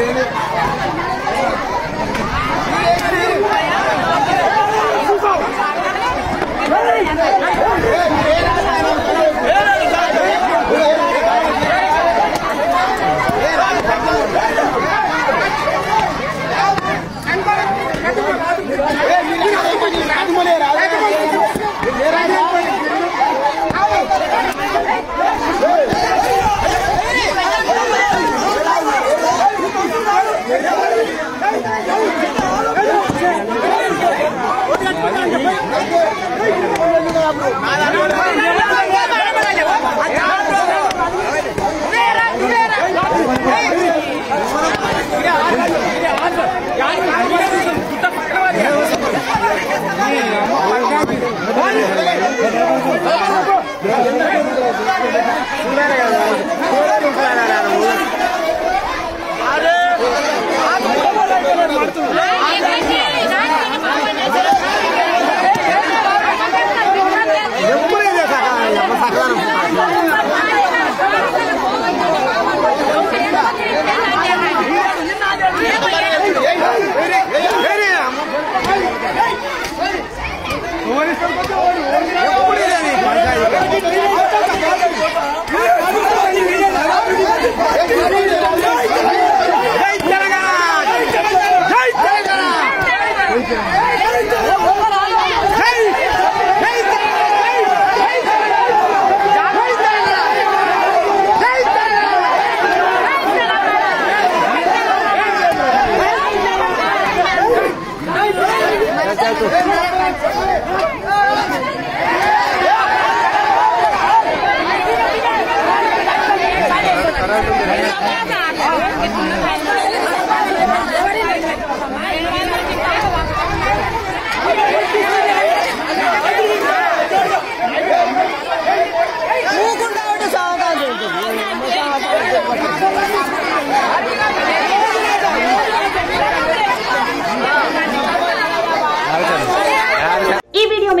geleni bro. Nada, no, ಮಾಡ್ತಾರೆ மூக்குண்டாவட்டு சாவகாசம்